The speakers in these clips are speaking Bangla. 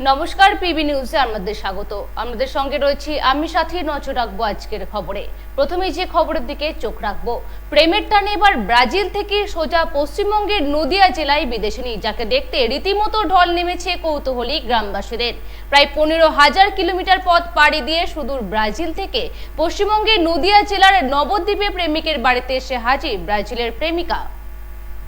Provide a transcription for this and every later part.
নমস্কার, পিবি নিউজে আমাদের স্বাগত। আমাদের সঙ্গে রয়েছি আমি সাথী, নজর রাখব আজকের খবরে। প্রথমে যে খবরের দিকে চোখ রাখব, প্রেমের টানে এবার ব্রাজিল থেকে সোজা পশ্চিমবঙ্গের নদিয়া জেলায় বিদেশিনী যাকে দেখতে রীতিমতো ঢল নেমেছে কৌতূহলী গ্রামবাসীদের। প্রায় পনেরো হাজার কিলোমিটার পথ পাড়ি দিয়ে সুদূর ব্রাজিল থেকে পশ্চিমবঙ্গের নদিয়া জেলার নবদ্বীপে প্রেমিকের বাড়িতে এসে হাজির ব্রাজিলের প্রেমিকা।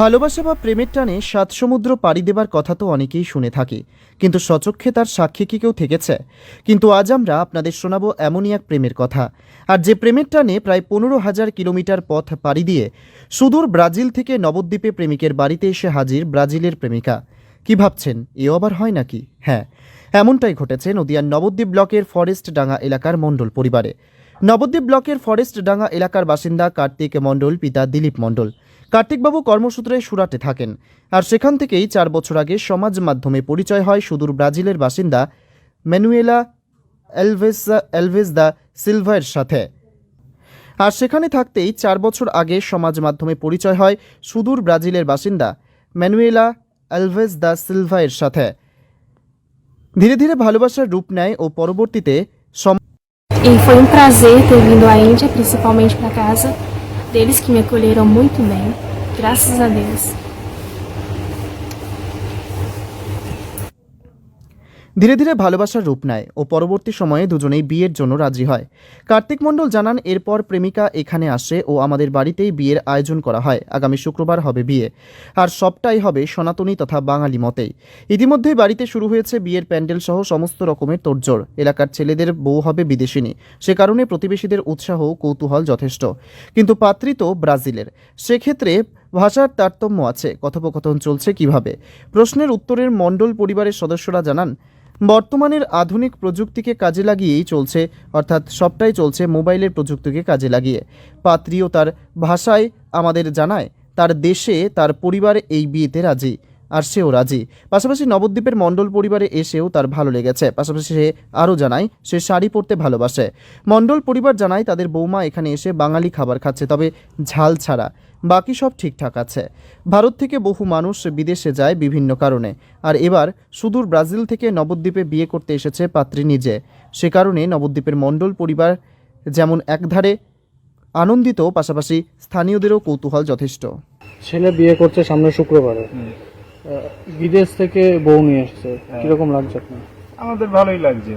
ভালোবাসা বা প্রেমের টানে সাত সমুদ্র পাড়ি দেবার কথা তো অনেকেই শুনে থাকি। কিন্তু সচক্ষে তার সাক্ষী কি কেউ থেকেছে? কিন্তু আজ আমরা আপনাদের শোনাবো এমনই এক প্রেমের কথা। আর যে প্রেমের টানে প্রায় পনেরো হাজার কিলোমিটার পথ পাড়ি দিয়ে সুদূর ব্রাজিল থেকে নবদ্বীপে প্রেমিকের বাড়িতে এসে হাজির ব্রাজিলের প্রেমিকা। কি ভাবছেন? এও আবার হয় নাকি? হ্যাঁ এমনটাই ঘটেছে নদিয়ার নবদ্বীপ ব্লকের ফরেস্ট ডাঙ্গা এলাকার মণ্ডল পরিবারে। নবদ্বীপ ব্লকের ফরেস্ট ডাঙ্গা এলাকার বাসিন্দা কার্তিক মণ্ডল, পিতা দিলীপ মণ্ডল। কার্তিকবাবু কর্মসূত্রে সুরাটে থাকেন। আর সেখান থেকেই চার বছর আগে সমাজ মাধ্যমে পরিচয় হয় সুদূর ব্রাজিলের বাসিন্দা ম্যানুয়েলা এলভেস এলভেস দা সিলভার সাথে। আর সেখানে থাকতেই চার বছর আগে সমাজ মাধ্যমে পরিচয় হয় সুদূর ব্রাজিলের বাসিন্দা ম্যানুয়েলা অ্যালভেজ দা সিলভা এর সাথে। ধীরে ধীরে ভালোবাসার রূপ নেয় ও পরবর্তীতে সম E foi um prazer ter vindo à Índia, principalmente para casa deles que me acolheram muito bem. Graças a Deus. ধীরে ধীরে ভালোবাসার রূপ নেয় ও পরবর্তী সময়ে দুজনেই বিয়ের জন্য রাজি হয়। কার্তিক মণ্ডল জানান, এরপর প্রেমিকা এখানে আসে ও আমাদের বাড়িতেই বিয়ের আয়োজন করা হয়। আগামী শুক্রবার হবে বিয়ে। আর সবটাই হবে সনাতনী তথা বাঙালি মতেই। ইতিমধ্যেই বাড়িতে শুরু হয়েছে বিয়ের প্যান্ডেল সহ সমস্ত রকমের তোড়জোড়। এলাকার ছেলেদের বউ হবে বিদেশিনী। সে কারণে প্রতিবেশীদের উৎসাহ কৌতূহল যথেষ্ট। কিন্তু পাত্রী তো ব্রাজিলের। সেক্ষেত্রে ভাষার তারতম্য আছে। কথোপকথন চলছে কীভাবে? প্রশ্নের উত্তরের মণ্ডল পরিবারের সদস্যরা জানান বর্তমানের আধুনিক প্রযুক্তিকে কাজে লাগিয়েই চলছে, অর্থাৎ সবটাই চলছে মোবাইলের প্রযুক্তিকে কাজে লাগিয়ে। পাত্রীও তার ভাষায় আমাদের জানায়, তার দেশে তার পরিবার এই বিয়েতে রাজি, আর সেও রাজি। পাশাপাশি নবদ্বীপের মণ্ডল পরিবারে এসেও তার ভালো লেগেছে। পাশাপাশি সে আরও জানায়, সে শাড়ি পরতে ভালোবাসে। মণ্ডল পরিবার জানায়, তাদের বৌমা এখানে এসে বাঙালি খাবার খাচ্ছে, তবে ঝাল ছাড়া। বাকি সব ঠিকঠাক আছে। ভারত থেকে বহু মানুষ বিদেশে যায় বিভিন্ন কারণে। আর এবার সুদূর ব্রাজিল থেকে নবদ্বীপে বিয়ে করতে এসেছে পাত্রী নিজে। সে কারণে নবদ্বীপের মণ্ডল পরিবার যেমন একধারে আনন্দিত পাশাপাশি স্থানীয়দেরও কৌতূহল যথেষ্ট। ছেলে বিয়ে করছে সামনে শুক্রবারে। বিদেশ থেকে বউ নিয়ে এসেছে। কীরকম লাগছে আপনার? আমাদের ভালোই লাগছে।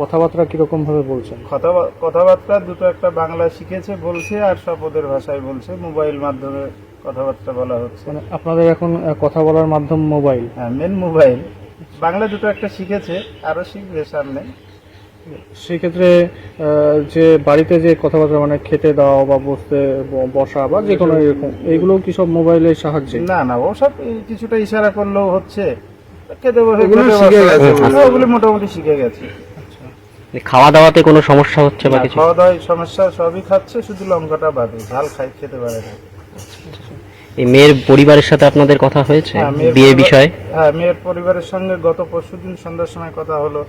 কথাবার্তা কীরকম ভাবে বলছেন? কথা- কথাবার্তা দুটো একটা বাংলা শিখেছে বলছে আর সব ওদের ভাষায় বলছে। মোবাইল মাধ্যমে কথাবার্তা বলা হচ্ছে। মানে আপনাদের এখন কথা বলার মাধ্যম মোবাইল? হ্যাঁ মেন মোবাইল। বাংলা দুটো একটা শিখেছে আরও শিখবে সামনে। সেক্ষেত্রে যে বাড়িতে যে কথাবার্তা মানে খেতে দেওয়া বা বসতে বসা বা যে কোনো এরকম এইগুলো কি সব মোবাইলের সাহায্যে? না না ওসব কিছুটা ইশারা করলেও হচ্ছে। খেতে বসে ওগুলো। হ্যাঁ, ওগুলো মোটামুটি শিখে গেছে। খাওয়া দাওয়াতে কোনো সমস্যা হচ্ছে বা না, কিছু? খাওয়া দাওয়ায় সমস্যা সবই খাচ্ছে শুধু লঙ্কাটা বাদে ঝাল খাই খেতে পারে না। এই মেয়ের পরিবারের সাথে আপনাদের কথা হয়েছে? হ্যাঁ, বিয়ে বিষয়ে? হ্যাঁ মেয়ের পরিবারের সঙ্গে গত পরশুদিন সন্ধ্যার সময় কথা হলো।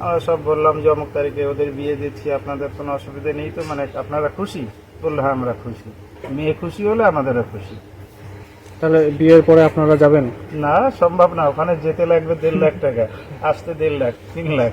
আমরা সব বললাম যে অমুক তারিখে ওদের বিয়ে দিচ্ছি আপনাদের কোনো অসুবিধা নেই তো মানে আপনারা খুশি? বলল হ্যাঁ আমরা খুশি। মেয়ে খুশি হলে আমাদেরও খুশি। তাহলে বিয়ের পরে আপনারা যাবেন? না সম্ভব না ওখানে যেতে লাগবে দেড় লাখ টাকা আসতে দেড় লাখ তিন লাখ।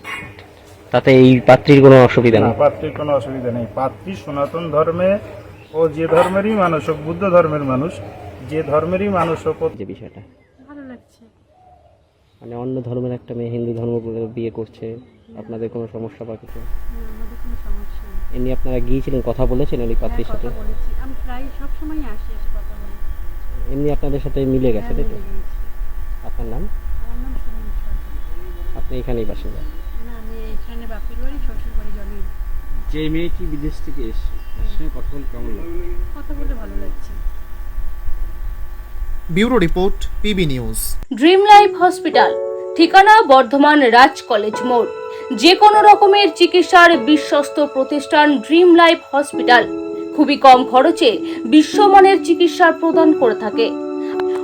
তাতে এই পাত্রীর কোনো অসুবিধা না নেই? পাত্রীর কোনো অসুবিধা নেই। পাত্রী সনাতন ধর্মে ও যে ধর্মেরই মানুষ হোক বুদ্ধ ধর্মের মানুষ যে ধর্মেরই মানুষ হোক যে বিষয়টা। ভালো লাগছে। মানে অন্য ধর্মের একটা মেয়ে হিন্দু ধর্ম বিয়ে করছে আপনাদের কোনো সমস্যা বা কিছু? আমাদের কোনো সমস্যা নেই। এমনি আপনারা গিয়েছিলেন কথা বলেছিলেন ওই পাত্রীর সাথে? আমি প্রায় সব সময় আসি এসে কথা বলি। এমনি আপনাদের সাথে মিলে গেছে তাই তো? আপনার নাম? আমার নাম আপনি এখানেই বাসিন্দা। যে মেয়েটি বিদেশ থেকে এসছে? তার সঙ্গে কথা বলে কেমন লাগল? কথা বলে ভালো লাগছে। Bureau report PB news. Dream life hospital ঠিকানা বর্ধমান রাজ কলেজ মোড়। যে কোনো রকমের চিকিৎসার বিশ্বস্ত প্রতিষ্ঠান ড্রিম লাইফ হসপিটাল। খুবই কম খরচে বিশ্বমানের চিকিৎসা প্রদান করে থাকে।